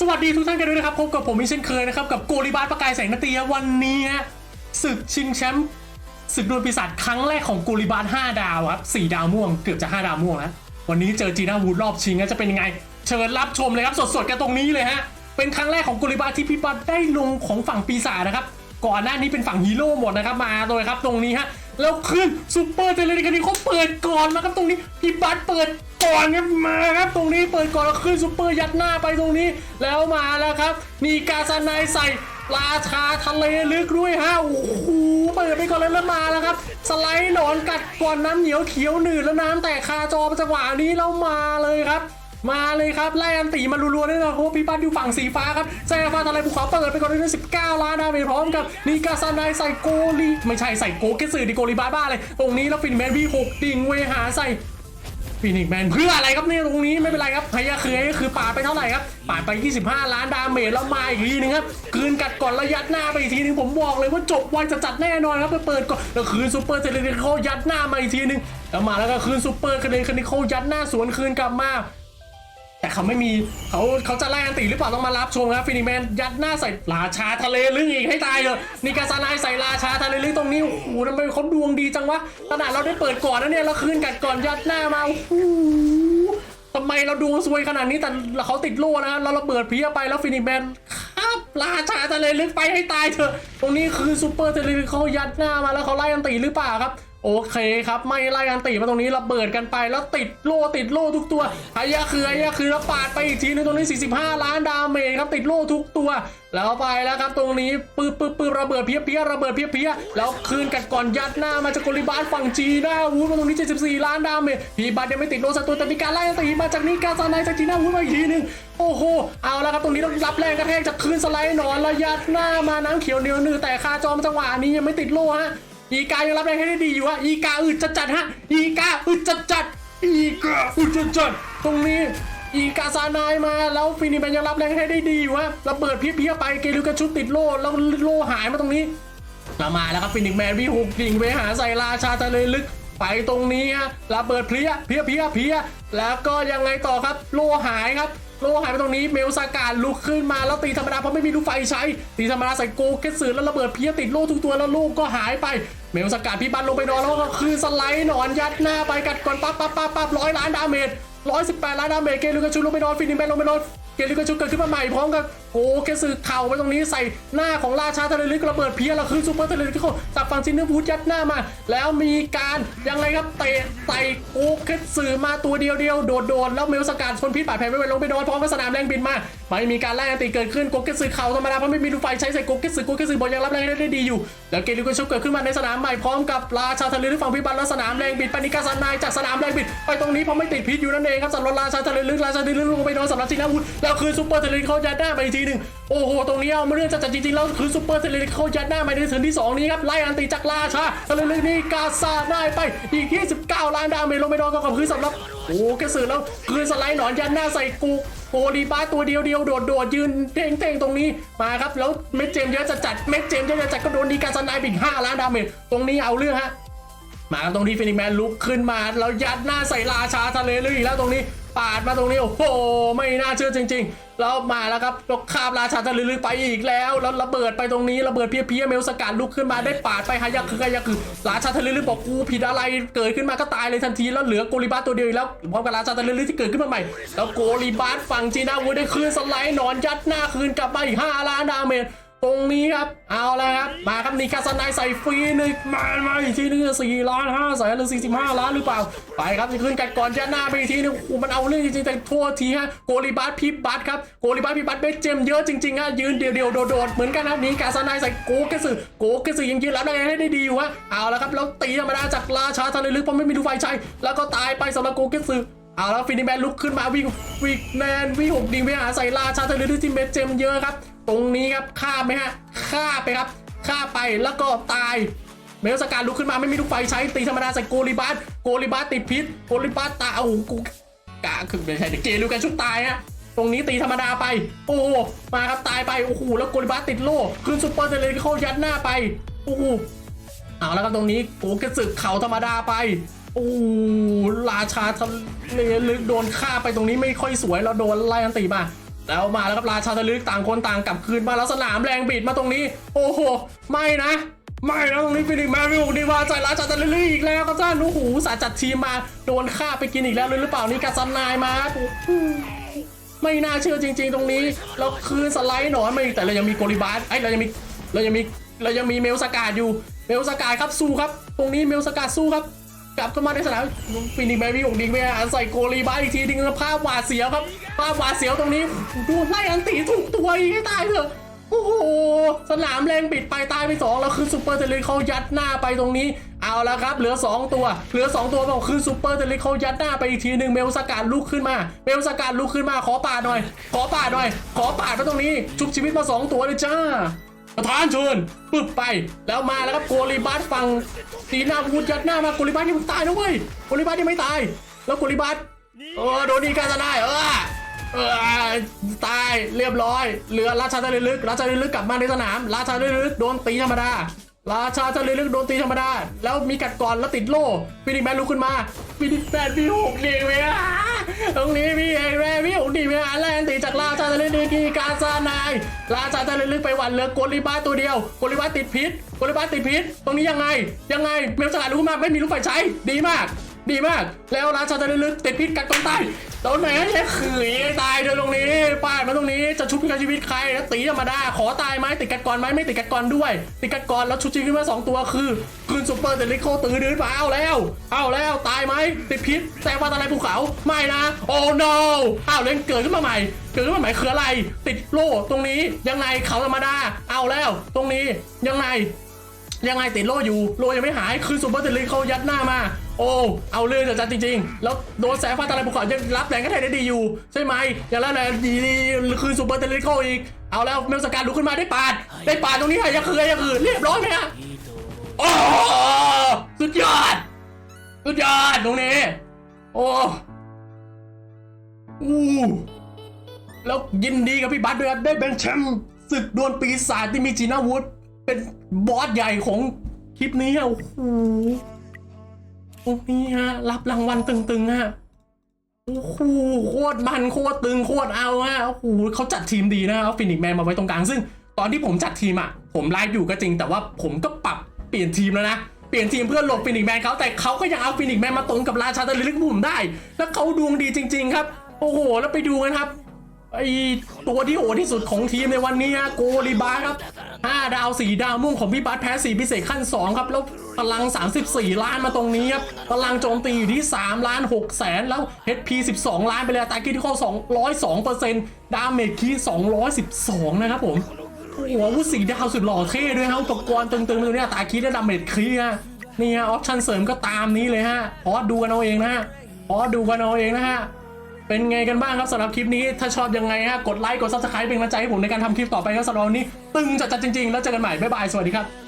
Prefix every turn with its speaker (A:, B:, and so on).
A: สวัสดีทุกท่านกันด้วยนะครับ พบกับผมอีกเช่นเคยนะครับ กับโกลิบาสประกายแสงนาตีวันนี้ศึกชิงแชมป์ศึกดวลปีศาจครั้งแรกของโกลิบาส5ดาวครับ4ดาวม่วงเกือบจะ 5 ดาวม่วงแล้ววันนี้เจอจีน่าวูดรอบชิงจะเป็นยังไง เชิญรับชมเลยครับสดๆกันตรงนี้เลยฮะเป็นครั้งแรกของโกลิบาสที่พี่บัสได้ลงของฝั่งปีศาจนะครับก่อนหน้านี้เป็นฝั่งฮีโร่หมดนะครับมาเลยครับตรงนี้ฮะ แล้วขึ้นซูเปอร์เทเลนิคันนี้เขาเปิดก่อนนะครับตรงนี้พี่บัสเปิดก่อนครับมาครับตรงนี้เปิดก่อนแล้วขึ้นซูเปอร์ยัดหน้าไปตรงนี้ แล้วมาแล้วครับ มีกาซานายใส่ราชาทะเลลึกด้วยฮะโอ้โหเปิดไปก่อนเลยแล้วมาแล้วครับ สไลด์หนอนกัดก่อนน้ำเหนียวเขียวหนืดแล้วน้ำแตกคาจอจังหวะนี้แล้วมาเลยครับ มาเลยครับไล่อันตีมารัวๆด้วยครับพี่ปั้นอยู่ฝั่งสีฟ้าครับแซงฟ้าทะเลภูเขาเปิดไปก่อนเลย19 ล้านดาเมจพร้อมกับนีกาซานายใส่โกลีไม่ใช่ใส่โกเกสึดิโกลีบ้าบ้าเลย ตรงนี้แล้วฟินแมนวีหกดิ่งเวหาใส่ฟินิกแมนเพื่ออะไรครับเนี่ยตรงนี้ไม่เป็นไรครับพยาเคยก็คือปาดไปเท่าไหร่ครับปาดไป 25 ล้านดาเมจแล้วมาอีกทีนึงครับคืนกัดก่อนแล้วยัดหน้าไปอีกทีนึงผมบอกเลยว่าจบไวจะจัดแน่นอนครับไปเปิดก่อนแล้วคืนซูเปอร์เทเลนเขายัดหน้ามาอีกทีนึงแล้วมาแล้วก็คืนซูเปอร์คะแนนคันนี้เขายัดหน้าสวนคืนกลับมา แต่เขาไม่มีเขาเขาจะไล่อันติหรือเปล่าต้องมารับชมครับฟินิแมนยัดหน้าใส่ราชาทะเลลึกอีกให้ตายเลยนี่กาซานายใส่ราชาทะเลลึกตรงนี้โอ้โหทำไมเขาดวงดีจังวะขนาดเราได้เปิดก่อนนะเนี่ยเราคืนกัดก่อนยัดหน้ามาโอ้โหทำไมเราดวงซวยขนาดนี้แต่เขาติดโล่นะครับเราเบิดเพี้ยไปแล้วฟินิแมนครับราชาทะเลลึกไปให้ตายเถอะ ตรงนี้คือซูเปอร์ทะเลลึกเขายัดหน้ามาแล้วเขาไล่อันติหรือเปล่าครับ โอเคครับ ไม่ไล่อันติมาตรงนี้ระเบิดกันไปแล้วติดโล่ติดโล่ทุกตัวอ้ยาคืออ้ยาคือแล้วปาดไปอีกทีนึงตรงนี้ 45 ล้านดาเมจครับติดโล่ทุกตัว แล้วไปแล้วครับตรงนี้ปื๊บปื๊บปื๊บระเบิดเพี้ยเพี้ยระเบิดเพี้ยเพี้ยแล้วคืนกันก่อนยัดหน้ามาจากโกลิบาสฝั่งจีน่าวูดมาตรงนี้ 74 ล้านดาเมจพีบัตยังไม่ติดโล่สักตัวแต่มีการไล่อันติมาจากนี้กาซานายจากจีน่าวูดมาอีกทีนึงโอ้โหเอาแล้วครับตรงนี้ต้องรับแรงกระแทกจากคืนสไลด์หนอนแล้วยัดหน้ามาน้ำเขียวเหนียวนือแต่คาจอมจังหวะนี้ยังไม่ติดโล่ฮะ อีกายังรับแรงให้ได้ดีอยู่ฮะอีกาอึดจัดจัดฮะอีกาอึดจัดจัดอีกาอึดจัดจัดตรงนี้อีกาซานายมาแล้วฟินิแมนยังรับแรงให้ได้ดีอยู่ฮะระเบิดเพี้ยๆไปเกลิวกระชุดติดโล่แล้วโล่หายมาตรงนี้เรามาแล้วครับฟินิกแมนวิหกดิ่งไปหาใส่ราชาทะเลลึกไปตรงนี้ฮะระเบิดเพลียเพี้ยเพี้ยเพี้ยแล้วก็ยังไงต่อครับ โล่หายครับ โลหายไปตรงนี้เมลซาการลุกขึ้นมาแล้วตีธรรมดาเพราะไม่มีลูกไฟใช้ ตีธรรมดาใส่โกเกตสือแล้วระเบิดเพี้ยติดโลทุกตัวแล้วลูกก็หายไปเมลสกัดพี่บันลงไปนอนแล้วก็คือสไลด์หนอนยัดหน้าไปกัดก่อนปั๊บปั๊บปั๊บปั๊บร้อยล้านดาเมจร้อยสิบแปดล้านดาเมจเกลูกระชุนลงไปนอนฟินิแมนลงไปนอนเกลูกระชุนเกิดขึ้นมาใหม่พร้อมกับ โอ้แกสื่อเข่าไปตรงนี้ใส่หน้าของราชาทะเลลึกระเบิดเพี้ยแล้วคือซูเปอร์ทะเลลึกเขาจับฟังซินเนอร์บูธยัดหน้ามา แล้วมีการยังไงครับเตะใส่โอ้แกสื่อมาตัวเดียวเดียวโดดโดดแล้วเมลสกัดชนพิษบาดแผลไม่ไหวลงไปนอนพร้อมกับสนามแรงบินมาไม่มีการไล่อันติเกิดขึ้นโกเกสึเข่าธรรมดาเพราะไม่มีลูไฟใช้ใส่โกเกสึโกเกสึบอลยังรับแรงได้ดีอยู่ แล้วเกลิกชุเกิดขึ้นมาในสนามใหม่พร้อมกับราชาทะเลลึกฝั่งพิบัลและสนามแรงบิดปานิกาซันนายจากสนามแรงบิดไปตรงนี้เพราะไม่ติดพิษอยู่นั่นเองครับสำหรับราชาทะเลลึกราชาทะเลลึกลงไปนอนสำหรับซินาวุธแล้วคือซูเปอร์ทะเลลึกเขายัดหน้าไปทีหนึ่งโอ้โห ตรงนี้เอามาเรื่องจัดจริงๆแล้วคือซูเปอร์ทะเลลึกเขายัดหน้าไปในเทิร์นที่สองนี้ครับ ไล่อันติจากราชาทะเลนี่กาซาได้ไปอีก 29 ล้านดาเมจลงไปนอนกับคือสำหรับ โอ้กระสือแล้วคือสไลด์หนอนยัดหน้าใส่กูโอลีบ้าตัวเดียวเดียวโดดโดดยืนเต่งเต่งตรงนี้มาครับ แล้วเม็ดเจมเยอะจะจัดเม็ดเจมเยอะจะจัดก็โดนดีการซันไนไปอีก5ล้านดาเมจตรงนี้เอาเรื่องฮะมาตรงที่ฟินิแมนลุกขึ้นมาแล้วยัดหน้าใส่ราชาทะเลลึกอีกแล้วตรงนี้ ปาดมาตรงนี้ โอ้โห ไม่น่าเชื่อจริง ๆ แล้วมาแล้วครับยกคาบราชาทะลลึกไปอีกแล้ว แล้วระเบิดไปตรงนี้ระเบิดเพี้ยเพี้ยเมลสกัดลุกขึ้นมาได้ปาดไปฮายาคือฮายาคือราชาทะลลึกบอกกูผิดอะไรเกิดขึ้นมาก็ตายเลยทันทีแล้วเหลือโกลิบัสตัวเดียวแล้วพร้อมกับราชาทะลลึกที่เกิดขึ้นมาใหม่แล้วโกลิบัสฝั่งจีน่าวูได้คืนสไลด์หนอนยัดหน้าคืนกลับมาอีก5ล้านดาเมจ ตรงนี้ครับ เอาแล้วครับ มาครับนี่คาสนายใส่ฟรีหนึ่งมามาอีกทีนึงสี่ล้านห้าแสนหรือสี่สิบห้าล้านหรือเปล่า ไปครับจะขึ้นกันก่อนจะหน้าไปอีกทีนึงโอ้มันเอาเรื่องจริงๆแต่โทษทีฮะโกลิบัสพิบัสครับโกลิบัสพิบัสเบสเจมเยอะจริงๆฮะยืนเดียวๆโดดๆเหมือนกันนะนี่คาสนายใส่โกเกสึโกเกสึยังยืนรับได้ให้ได้ดีอยู่ฮะเอาแล้วครับแล้วตีธรรมดาจากราชาทะเลลึกเพราะไม่มีดูไฟใช้แล้วก็ตายไปสำหรับโกเกสึเอาแล้วฟินิแมนลุกขึ้นมาวิ่งวิ่งแมนวิ่งหกดิ่งหาใส่ราชาทะเลลึกที่เบสเจมเยอะครับ ตรงนี้ครับฆ่าไหมฮะฆ่าไปครับฆ่าไปแล้วก็ตายเมลสการลุกขึ้นมาไม่มีลูกไฟใช้ตีธรรมดาใส่โกลิบัสโกลิบัสติดพิษโกลิบัสตาโอ้โหกูกะคือไม่ใช่เด็กเกลูกันชุดตายฮะตรงนี้ตีธรรมดาไป โอ้มาครับตายไปโอ้โหแล้วโกลิบัสติดโล่ขึ้นซุปเปอร์เทเลเข้ายัดหน้าไปโอ้โหเอาแล้วครับตรงนี้โกกระสึกเข่าธรรมดาไปโอ้ราชาทะเลลึกโดนฆ่าไปตรงนี้ไม่ค่อยสวยเราโดนไล่อันตีมา แล้วมาแล้วครับราชาทะลึกต่างคนต่างกลับคืนมาแล้วสนามแรงบิดมาตรงนี้ โอ้โห ไม่นะ ไม่นะตรงนี้ฟินิกแมนวิวดีว่าใจราชาทะลึกอีกแล้วครับท่านโอ้โหสาจัดทีมมาโดนฆ่าไปกินอีกแล้วหรือเปล่านี่กาซันนายมาไม่น่าเชื่อจริง ๆ ตรงนี้แล้วคืนสไลด์หนอนไม่แต่เรายังมีโกลิบาสไอ้เรายังมีเรายังมีเรายังมีเมลสกาดอยู่เมลสกาดครับสู้ครับ ตรงนี้เมลสกาดสู้ครับ กลับเข้ามาในสนามฟินิกแมนวิวดีไปอ่านใส่โกลีบ้าอีกทีนึงภาพหวาดเสียวครับภาพหวาดเสียวตรงนี้ดูไล่อันตีถูกตัวอีกให้ตายเถอะโอ้โหสนามแรงบิดไปตายไปสองแล้วคือซูเปอร์เทเลเขายัดหน้าไปตรงนี้ เอาละครับ เหลือ 2 ตัว เหลือ 2 ตัวบอกคือซูเปอร์เทเลเขายัดหน้าไปอีกทีหนึ่งเมลสกัดลุกขึ้นมา เมลสกัดลุกขึ้นมาขอปาดหน่อย ขอปาดหน่อย ขอปาดมาตรงนี้ชุบชีวิตมา 2 ตัวเลยจ้า ประธานเชิญปึ๊บไปแล้วมาแล้วครับโกลิบัสฝั่งตีหน้าวุธยัดหน้ามาโกลิบัสยังตายนะเว้ยโกลิบัสยังไม่ตาย แล้วโกลิบัสเออโดนดีการจะได้เออเออตายเรียบร้อยเหลือราชาทะเลลึกราชาทะเลลึกกลับมาในสนาม ราชาทะเลลึกโดนตีธรรมดา ราชาทะเลลึกโดนตีธรรมดา แล้วมีกัดก่อนแล้วติดโล่ฟินิกแมนลุกขึ้นมาฟินิกแมนพี่หกดีไหมอะตรงนี้พี่ไอ้แม่พี่หกดีไหมอะแรงตีจากราชาทะเลลึกกีการซานายราชาทะเลลึกไปหวันเหลือโกลิบาตัวเดียวโกลิบาติดพิษโกลิบาติดพิษ ตรงนี้ยังไง ยังไงเมลสกัดลุกขึ้นมาไม่มีลูกไฟใช้ดีมาก ดีมาก แล้วร้านชาทะเลลึกติดพิษกัดตรงใต้ตรงไหนจะขืยตายเดินตรงนี้ป้ายมาตรงนี้จะชุบชีวิตใครแล้วตีธรรมดาขอตายไหมติดกัดก่อนไหมไม่ติดกัดก่อนด้วย ติดกัดก่อนแล้วชุบชีวิตมาสองตัวคือคืนซูเปอร์เดลิโคตื่นดื้อมาเอาแล้ว เอาแล้วตายไหมติดพิษแซงว่าอะไรภูเขาไม่นะโอ้ no อ้าวเล่นเกิดขึ้นมาใหม่เกิดขึ้นมาใหม่คืออะไร ติดโล่ตรงนี้ยังไงเขาธรรมดาเอาแล้วตรงนี้ยังไงยังไงติดโล่อยู่โล่ยังไม่หายคือซูเปอร์เทเลเขายัดหน้ามา โอ้เอาเรื่องจัดจริงๆ แล้วโดนแสงฟ้าตะไลภูเขายังรับแรงกระแทกได้ดีอยู่ ใช่ไหมอย่างแล้วแรงดีคือซูเปอร์เทเลเขาอีก เอาแล้วเมลสการลุกขึ้นมาได้ปาด ได้ปาดตรงนี้ให้ยังคือยังคือเรียบร้อยไหมฮะโอ้สุดยอด สุดยอดตรงนี้ โอ้อู้แล้วยินดีกับพี่บัตด้วยครับได้เป็นแชมป์ศึกดวลปีศาจที่มีจีน่าวูดเป็นบอสใหญ่ของคลิปนี้อะโอ้โห ตรงนี้ฮะ รับรางวัลตึงๆฮะโอ้โหโคตรมันโคตรตึงโคตรเอาฮะโอ้โหเขาจัดทีมดีนะเอาฟินิกแมนมาไว้ตรงกลางซึ่งตอนที่ผมจัดทีมอะ ผมไลฟ์อยู่ก็จริง แต่ว่าผมก็ปรับเปลี่ยนทีมแล้วนะเปลี่ยนทีมเพื่อหลบฟินิกแมนเขาแต่เขาก็ยังเอาฟินิกแมนมาตรงกับราชาตะลึกบุ่มได้ แล้วเขาดวงดีจริง ๆ ครับ โอ้โห แล้วไปดูกันครับ ไอตัวที่โหดที่สุดของทีมในวันนี้ฮะโกลิบาครับ5ดาว 4 ดาวม่วงของพี่บัสแพ้4พิเศษขั้น 2 ครับ แล้วพลัง 34 ล้านมาตรงนี้ครับพลังโจมตีอยู่ที่ 3 ล้าน6แสนแล้ว HP 12 ล้านไปเลยตากิที่ข้อ202เปอร์เซ็นต์ดาเมจคี212 นะครับผมโอ้โหวุสีดาวสุดหล่อเท่ด้วยฮะอุปกรณ์ตึงๆตรงนี้ตาคีได้ดาเมจคีฮะนี่ฮะออปชั่นเสริมก็ตามนี้เลยฮะพอดูกันเอาเองนะฮะพอดูกันเอาเองนะฮะ เป็นไงกันบ้างครับสำหรับคลิปนี้ ถ้าชอบยังไงฮะกดไลค์กด subscribe เป็นกำลังใจให้ผมในการทำคลิปต่อไปครับสำหรับวันนี้ ตึงจัดๆจริงๆ แล้วเจอกันใหม่บ๊ายบายสวัสดีครับ